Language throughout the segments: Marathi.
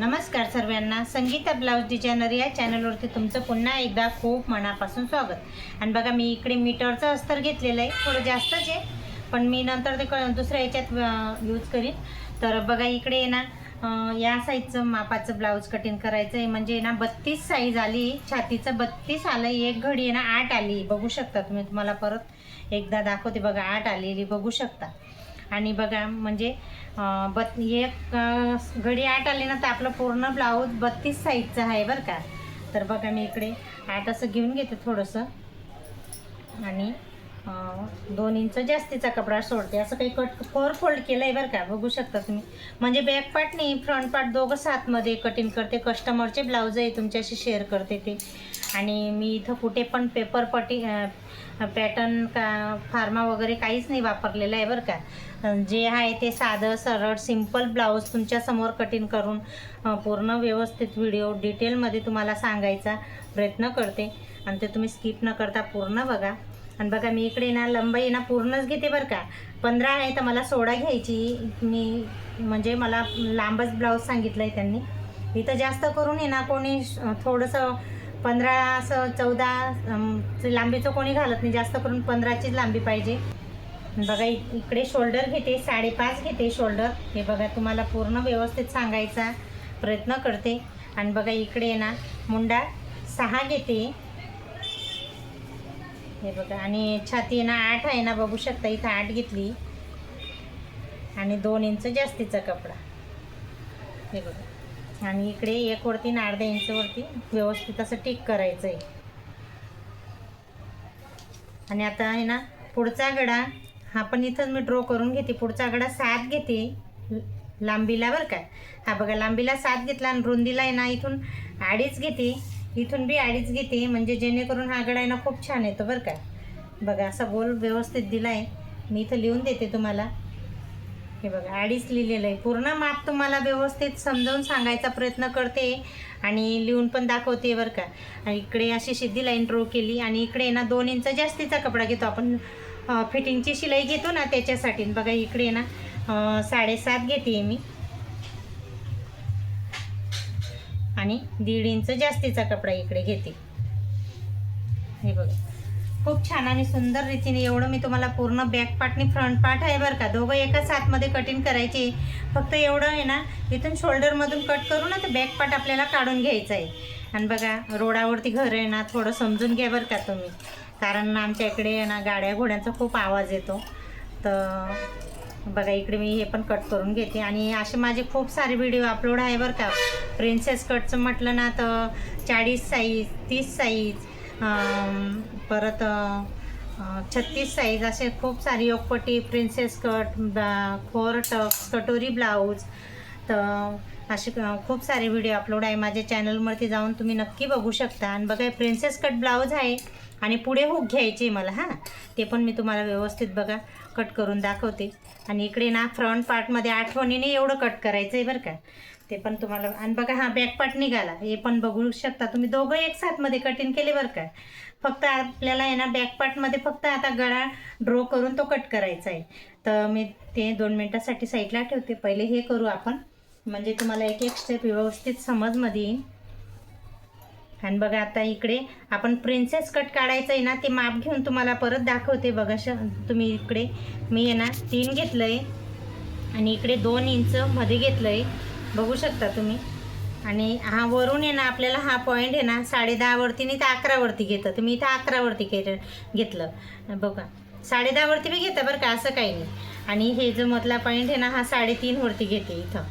नमस्कार सर्वांना. संगीता ब्लाऊज डिझायनर या चॅनलवरती तुमचं पुन्हा एकदा खूप मनापासून स्वागत. आणि बघा मी इकडे मीटरचं अस्तर घेतलेलं आहे. थोडं जास्तच आहे पण मी नंतर ते क दुसऱ्या याच्यात यूज करीन. तर बघा इकडे आहे ना या साईजचं मापाचं ब्लाऊज कटिंग करायचं आहे. म्हणजे ना बत्तीस साईज आली. छातीचं बत्तीस आलं एक घडी आहे ना आठ आली. बघू शकता तुम्ही. तुम्हाला परत एकदा दाखवते बघा आठ आलेली. बघू शकता. आणि बघा म्हणजे बत् बत एक घडी आठ आली ना तर आपलं पूर्ण ब्लाऊज बत्तीस साईजचं आहे बरं का. तर बघा मी इकडे आठ असं घेऊन घेते थोडंसं. आणि दोन इंच जास्तीचा कपडा सोडते. असं काही कट फोर फोल्ड केलं आहे बरं का बघू शकता तुम्ही. म्हणजे बॅक पार्ट नाही फ्रंट पार्ट दोघं सातमध्ये कटिंग करते. कस्टमरचे ब्लाऊज आहे तुमच्याशी शेअर करते ते. आणि मी इथं कुठे पण पेपर पटी पॅटर्न का फार्मा वगैरे काहीच नाही वापरलेलं आहे बरं का. जे आहे ते साधं सरळ सिंपल ब्लाऊज तुमच्यासमोर कटिंग करून पूर्ण व्यवस्थित व्हिडिओ डिटेलमध्ये तुम्हाला सांगायचा प्रयत्न करते. आणि ते तुम्ही स्किप न करता पूर्ण बघा. आणि बघा मी इकडे ना लंबाई ना पूर्णच घेते बरं का. पंधरा आहे तर मला सोळा घ्यायची. मी म्हणजे मला लांबच ब्लाऊज सांगितलं आहे त्यांनी. इथं जास्त करून आहे ना कोणी श- थोडंसं पंधरा असं चौदा लांबीचं कोणी घालत नाही. जास्त करून पंधराचीच लांबी पाहिजे. बघा इकडे शोल्डर घेते साडेपाच घेते शोल्डर. हे बघा तुम्हाला पूर्ण व्यवस्थित सांगायचा प्रयत्न करते. आणि बघा इकडे ना मुंडा सहा घेते. हे बघा आणि छाती ना आठ आहे ना बघू शकता इथं आठ घेतली. आणि दोन इंच जास्तीचा कपडा. हे बघा. आणि इकडे एक वरती आणि अर्ध्या इंचवरती व्यवस्थित असं टिक करायचं आहे आणि आता आहे ना पुढचा गडा हा पण इथंच मी ड्रॉ करून घेते. पुढचा गडा सात घेते. लांबीला बरं का? हा बघा लांबीला सात घेतला आणि रुंदीला आहे ना इथून अडीच घेते. इथून बी अडीच घेते म्हणजे जेणेकरून हा गडा आहे ना खूप छान येतो बरं का. बघा असा गोल व्यवस्थित दिला आहे मी इथं लिहून देते तुम्हाला. हे बघा अडीच लिहिलेलं आहे. पूर्ण माप तुम्हाला व्यवस्थित समजावून सांगायचा प्रयत्न करते आणि लिहून पण दाखवते बरं का. आणि इकडे अशी शिद्धी लाईन ड्रो केली आणि इकडे ना दोन इंच जास्तीचा कपडा घेतो. आपण फिटिंगची शिलाई घेतो ना त्याच्यासाठी. बघा इकडे ना साडेसात घेते मी. आणि दीड इंच जास्तीचा कपडा इकडे घेते. हे बघा. खूप छान आणि सुंदर रीतीने एवढं मी तुम्हाला पूर्ण बॅक पार्ट आणि फ्रंट पार्ट आहे बरं का. दोघं एकाच हातमध्ये कटिंग करायची. फक्त एवढं आहे ना इथून शोल्डरमधून कट करू ना तर बॅक पार्ट आपल्याला काढून घ्यायचं आहे. आणि बघा रोडावरती घर आहे ना थोडं समजून घ्या बरं का तुम्ही. कारण आमच्या इकडे आहे ना गाड्या घोड्यांचा खूप आवाज येतो. तर बघा इकडे मी हे पण कट करून घेते. आणि असे माझे खूप सारे व्हिडिओ अपलोड आहे बरं का. प्रिन्सेस कटचं म्हटलं ना तर चाळीस साईज तीस साईज परत छत्तीस साईज असे खूप सारी योगपट्टी प्रिन्सेस कट फोर टक्स कटोरी ब्लाऊज तर असे खूप सारे व्हिडिओ अपलोड आहे. माझ्या चॅनलवरती जाऊन तुम्ही नक्की बघू शकता. आणि बघा प्रिन्सेस कट ब्लाऊज आहे. आणि पुढे हुक घ्यायचे मला हां. ते पण मी तुम्हाला व्यवस्थित बघा कट करून दाखवते. आणि इकडे ना फ्रंट पार्टमध्ये आठवणीने एवढं कट करायचं आहे बरं का. ते पण तुम्हाला आणि बघा हा बॅक पार्ट निघाला. हे पण बघू शकता तुम्ही. दोघं एक साथमध्ये कटिंग केले बरं का. फक्त आपल्याला आहे ना बॅक पार्टमध्ये फक्त आता गळा ड्रॉ करून तो कट करायचा आहे. तर मी ते दोन मिनटासाठी साईडला ठेवते. पहिले हे करू आपण. म्हणजे तुम्हाला एक एक स्टेप व्यवस्थित समजमध्ये येईल आणि बघा आता इकडे आपण प्रिन्सेस कट काढायचं आहे ना ते माप घेऊन तुम्हाला परत दाखवते बघा श तुम्ही इकडे. मी आहे ना तीन घेतलं आहे आणि इकडे दोन इंच मध्ये घेतलं आहे बघू शकता तुम्ही. आणि हा वरून आहे ना आपल्याला हा पॉईंट आहे ना साडे दहावरती नाही तर अकरावरती घेतं. तुम्ही इथं अकरावरती के घेतलं. बघा. साडे दहावरती बी घेतं बरं का? असं काही नाही. आणि हे जो मधला पॉईंट आहे ना हा साडेतीनवरती घेते इथं.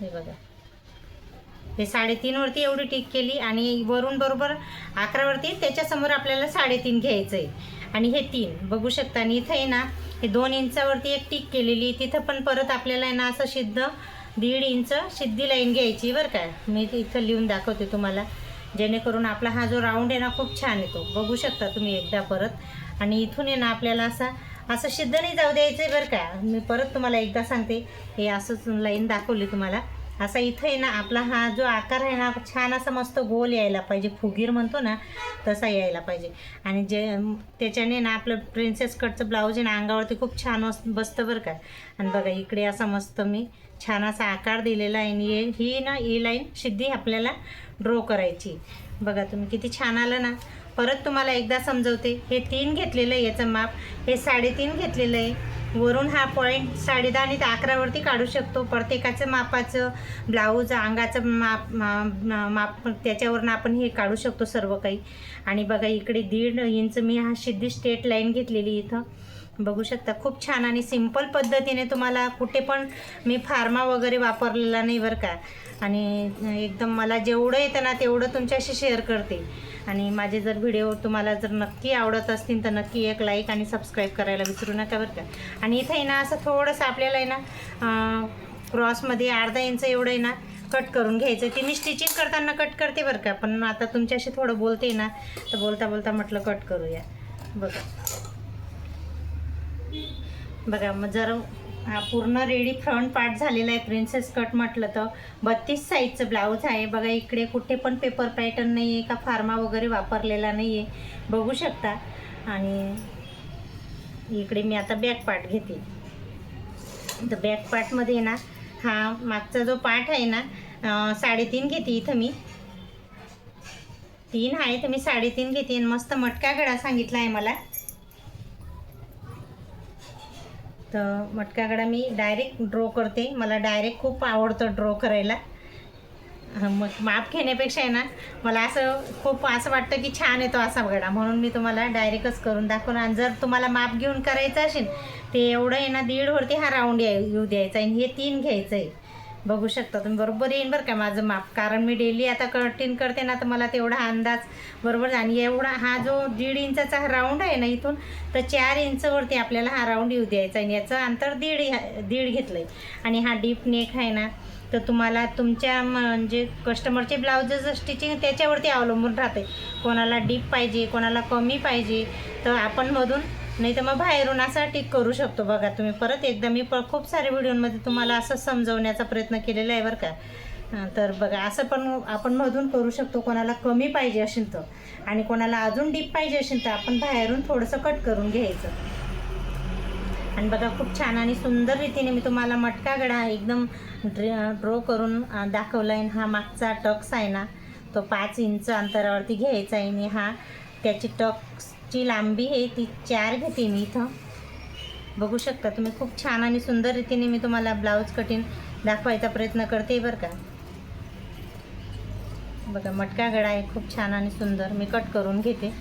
हे बघा. हे साडेतीनवरती एवढी टिक केली आणि वरून बरोबर अकरावरती त्याच्यासमोर आपल्याला साडेतीन घ्यायचं आहे आणि हे तीन. बघू शकता आणि इथं आहे ना हे दोन इंचावरती एक टिक केलेली. तिथं पण परत आपल्याला आहे ना असं सिद्ध दीड इंच सिद्धी लाईन घ्यायची बरं का. मी इथं लिहून दाखवते तुम्हाला. जेणेकरून आपला हा जो राऊंड आहे ना खूप छान येतो. बघू शकता तुम्ही एकदा परत. आणि इथून आहे ना आपल्याला असा असं सिद्ध नाही जाऊ द्यायचं आहे बरं का. मी परत तुम्हाला एकदा सांगते. हे असंच लाईन दाखवली तुम्हाला. असा इथं आहे ना आपला हा जो आकार आहे ना छान असा मस्त गोल यायला पाहिजे. फुगीर म्हणतो ना तसा यायला पाहिजे. आणि जे त्याच्याने ना आपलं प्रिन्सेस कटचं ब्लाऊज आहे ना अंगावरती खूप छान वस बसतं बरं का. आणि बघा इकडे असा मस्त मी छान असा आकार दिलेला आहे. आणि हे- ही ना ही लाईन सिद्धी आपल्याला ड्रॉ करायची. बघा तुम्ही किती छान आलं ना. परत तुम्हाला एकदा समजवते. हे तीन घेतलेलं आहे याचं माप. हे साडेतीन घेतलेलं आहे. वरून हा पॉईंट साडे दहा आणि ते अकरावरती काढू शकतो. प्रत्येकाचं मापाचं ब्लाऊज अंगाचं माप मा- माप त्याच्यावरनं आपण हे काढू शकतो सर्व काही. आणि बघा इकडे दीड इंच मी हा सिद्धी स्टेट लाईन घेतलेली इथं. बघू शकता. खूप छान आणि सिंपल पद्धतीने तुम्हाला कुठे पण मी फार्मा वगैरे वापरलेला नाही बरं का. आणि एकदम मला जेवढं येतं ना तेवढं तुमच्याशी शेअर करते. आणि माझे जर व्हिडिओ तुम्हाला जर नक्की आवडत असतील तर नक्की एक लाईक आणि सबस्क्राईब करायला विसरू नका बरं का. आणि इथं आहे ना असं थोडंसं आपल्याला आहे ना क्रॉसमध्ये अर्धा इंच एवढं आहे ना कट करून घ्यायचं ते मी स्टिचिंग करताना कट करते बरं का. पण आता तुमच्याशी थोडं बोलते ना तर बोलता बोलता म्हटलं कट करूया. बघा. बघा मग जर हा पूर्ण रेडी फ्रंट पार्ट झालेला आहे प्रिन्सेस कट म्हटलं तर. बत्तीस साईजचं ब्लाऊज आहे. बघा इकडे कुठे पण पेपर पॅटर्न नाही आहे का फार्मा वगैरे वापरलेला नाही आहे बघू शकता. आणि इकडे मी आता बॅक पार्ट घेते. तर बॅक पार्टमध्ये ना हा मागचा जो पार्ट आहे ना साडेतीन घेते इथं मी. तीन आहे तर मी साडेतीन घेते. आणि मस्त मटका गळा सांगितला आहे मला. तर मटका गळा मी डायरेक्ट ड्रॉ करते. मला डायरेक्ट खूप आवडतं ड्रॉ करायला. मग माप घेण्यापेक्षा आहे ना मला असं खूप असं वाटतं की छान येतो असा गडा म्हणून मी तुम्हाला डायरेक्टच करून दाखवणार आणि जर तुम्हाला माप घेऊन करायचं असेल ते एवढं आहे ना दीडवरती हा राऊंड येऊ द्यायचा. आणि हे तीन घ्यायचं आहे बघू शकता तुम्ही. बरोबर येईन बरं का माझं माप. कारण मी डेली आता कटिंग करते ना तर मला तेवढा अंदाज बरोबर आणि एवढा हा जो दीड इंचाचा हा राऊंड आहे ना इथून तर चार इंचवरती आपल्याला हा राऊंड येऊ द्यायचा आणि याचं अंतर दीड दीड घेतलं आहे आणि हा डीप नेक आहे ना तर तुम्हाला तुमच्या म्हणजे कस्टमरचे ब्लाउजेस स्टिचिंग त्याच्यावरती अवलंबून राहते कोणाला डीप पाहिजे कोणाला कमी पाहिजे तर आपण मधून नाही तर मग बाहेरून असा टिक करू शकतो बघा तुम्ही. परत एकदा मी प खूप सारे व्हिडिओमध्ये तुम्हाला असं समजवण्याचा प्रयत्न केलेला आहे बरं का. तर बघा असं पण आपण मधून करू शकतो. कोणाला कमी पाहिजे असेल तर. आणि कोणाला अजून डीप पाहिजे असेल तर आपण बाहेरून थोडंसं कट करून घ्यायचं. आणि बघा खूप छान आणि सुंदर रीतीने मी तुम्हाला मटका गडा एकदम ड्रे ड्रॉ करून दाखवला आहे. हा मागचा टक्स आहे ना तो पाच इंच अंतरावरती घ्यायचा आहे आणि हा. त्याची टक्स जी लांबी आहे ती चार घेते मी इथं. बघू शकता तुम्ही खूप छान आणि सुंदर रीतीने मी तुम्हाला ब्लाऊज कटिंग दाखवायचा प्रयत्न करते बरं का. बघा मटका गळा आहे खूप छान आणि सुंदर. मी कट करून घेते.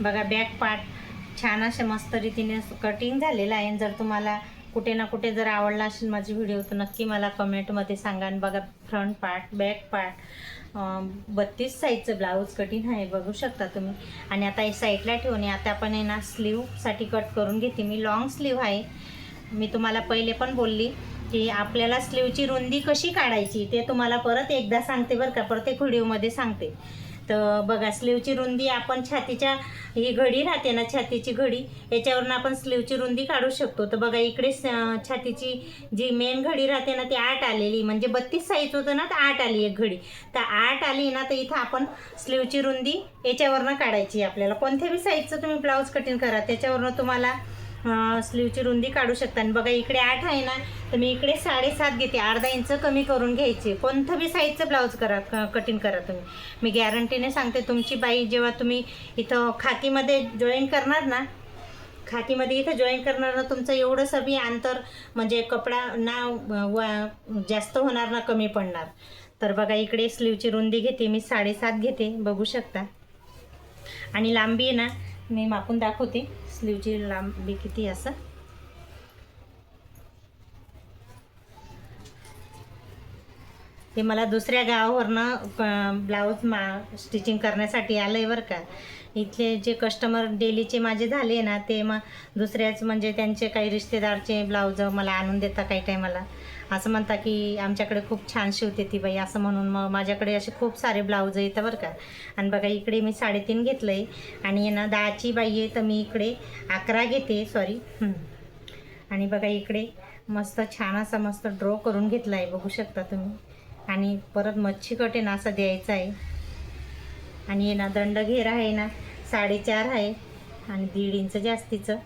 बघा बॅक पार्ट छान अशा मस्त रीतीने कटिंग झालेलं आहे. जर तुम्हाला कुठे ना कुठे जर आवडला असेल माझी व्हिडिओ तर नक्की मला कमेंटमध्ये सांगा. आणि बघा फ्रंट पार्ट बॅक पार्ट बत्तीस साईजचं ब्लाऊज कटिंग आहे बघू शकता तुम्ही. आणि आता हे साईडला ठेवून आता आपण आहे ना स्लीवसाठी कट करून घेते. मी लॉंग स्लीव आहे. मी तुम्हाला पहिले पण बोलली की आपल्याला स्लीवची रुंदी कशी काढायची ते तुम्हाला परत एकदा सांगते बरं का. प्रत्येक व्हिडिओमध्ये सांगते. तर बघा स्लीवची रुंदी आपण छातीच्या ही घडी राहते ना छातीची घडी याच्यावरून आपण स्लीवची रुंदी काढू शकतो. तर बघा इकडे स- छातीची जी मेन घडी राहते ना ती आठ आलेली म्हणजे बत्तीस साईज होतं ना तर आठ आली एक घडी. तर आठ आली ना तर इथं आपण स्लीवची रुंदी याच्यावरनं काढायची आपल्याला. कोणत्या बी साईजचं तुम्ही ब्लाऊज कटिंग करा त्याच्यावरनं तुम्हाला स्लीवची रुंदी काढू शकता. आणि बघा इकडे आठ आहे ना तर मी इकडे साडेसात घेते. अर्धा इंच कमी करून घ्यायचे. कोणतं बी साईजचं ब्लाऊज करा कटिंग करा तुम्ही. मी गॅरंटीने सांगते तुमची बाई जेव्हा तुम्ही इथं खाकीमध्ये जॉईन करणार ना खाकीमध्ये इथं जॉईन करणार ना तुमचं एवढंसं बी अंतर म्हणजे कपडा ना व जास्त होणार ना कमी पडणार. तर बघा इकडे स्लीवची रुंदी घेते मी साडेसात घेते. बघू शकता. आणि लांबी आहे ना मी मापून दाखवते. स्लीवची लांबी किती असं? ते मला दुसऱ्या गावावरनं ब्लाऊज मा स्टिचिंग करण्यासाठी आलं आहे बरं का. इथले जे कस्टमर डेलीचे माझे झाले ना ते मग दुसऱ्याच म्हणजे त्यांचे काही रिश्तेदारचे ब्लाऊज मला आणून देता काही टायमाला असं म्हणता की आमच्याकडे खूप छान शिवते ती बाई असं म्हणून मग माझ्याकडे असे खूप सारे ब्लाऊज येतं बरं का. आणि बघा इकडे मी साडेतीन घेतलं आहे आणि ना दहाची बाई आहे तर मी इकडे अकरा घेते सॉरी आणि बघा इकडे मस्त छान असा मस्त ड्रॉ करून घेतला आहे बघू शकता तुम्ही. आणि परत मच्छी कटेन असं असा द्यायचा आहे. आणि हे ना दंड घेर आहे ना साडेचार आहे आणि दीड इंच जास्तीचं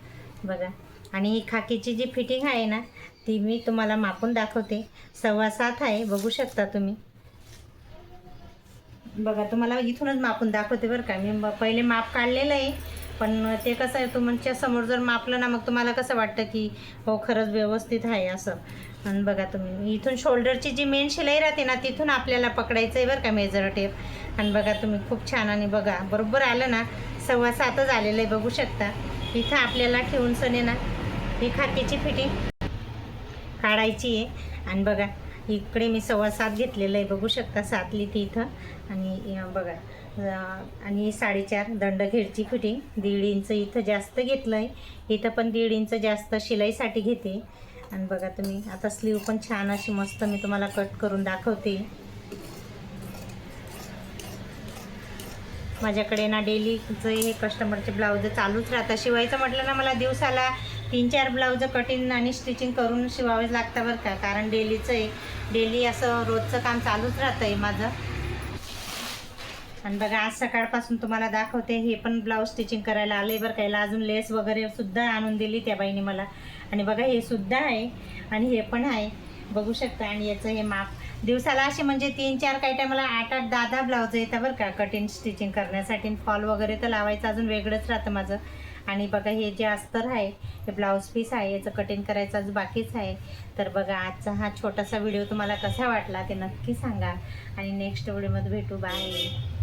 बघा. आणि ही खाकीची जी फिटिंग आहे ना ती मी तुम्हाला मापून दाखवते. सव्वा सात आहे बघू शकता तुम्ही. बघा तुम्हाला इथूनच मापून दाखवते बरं का. मी पहिले माप काढलेलं आहे पण ते कसं आहे तुमच्यासमोर जर मापलं ना मग तुम्हाला कसं वाटतं की हो खरंच व्यवस्थित आहे असं. आणि बघा तुम्ही इथून शोल्डरची जी मेन शिलाई राहते ना तिथून आपल्याला पकडायचं आहे बरं का मेजर टेप आणि बघा तुम्ही खूप छान आणि बघा बरोबर आलं ना सव्वा सातच आलेलं आहे बघू शकता. इथं आपल्याला ठेवून सने ना ही खाकीची फिटिंग काढायची आहे. आणि बघा इकडे मी सव्वा सात घेतलेलं आहे बघू शकता सात ती इथं. आणि बघा आणि साडेचार दंडघेडची फिटिंग दीड इंच इथं जास्त घेतलं आहे इथं पण दीड इंच जास्त शिलाईसाठी घेते. आणि बघा तुम्ही आता स्लीव पण छान अशी मस्त मी तुम्हाला कट करून दाखवते. माझ्याकडे ना डेलीचं हे कस्टमरचे ब्लाऊज चालूच राहतात. शिवायचं म्हटलं ना मला दिवसाला तीन चार ब्लाऊज कटिंग आणि स्टिचिंग करून शिवावेच लागतं बरं का. कारण डेलीचं आहे. डेली असं रोजचं काम चालूच राहतं आहे माझं. आणि बघा आज सकाळपासून तुम्हाला दाखवते हे पण ब्लाऊज स्टिचिंग करायला आले बरं का. याला अजून लेस वगैरे सुद्धा आणून दिली त्या बाईने मला. आणि बघा हे सुद्धा आहे आणि हे पण आहे. बघू शकता आणि याचं हे माप. दिवसाला असे म्हणजे तीन चार काही टायमाला आठ आठ दहा दहा ब्लाऊज येतं बरं का कटिंग स्टिचिंग करण्यासाठी. फॉल वगैरे तर लावायचं अजून वेगळंच राहतं माझं. आणि बघा हे जे अस्तर आहे हे ब्लाऊज पीस आहे याचं कटिंग करायचं अजून बाकीच आहे. तर बघा आजचा हा छोटासा व्हिडिओ तुम्हाला कसा वाटला ते नक्की सांगा. आणि नेक्स्ट व्हिडिओमध्ये भेटू. बाय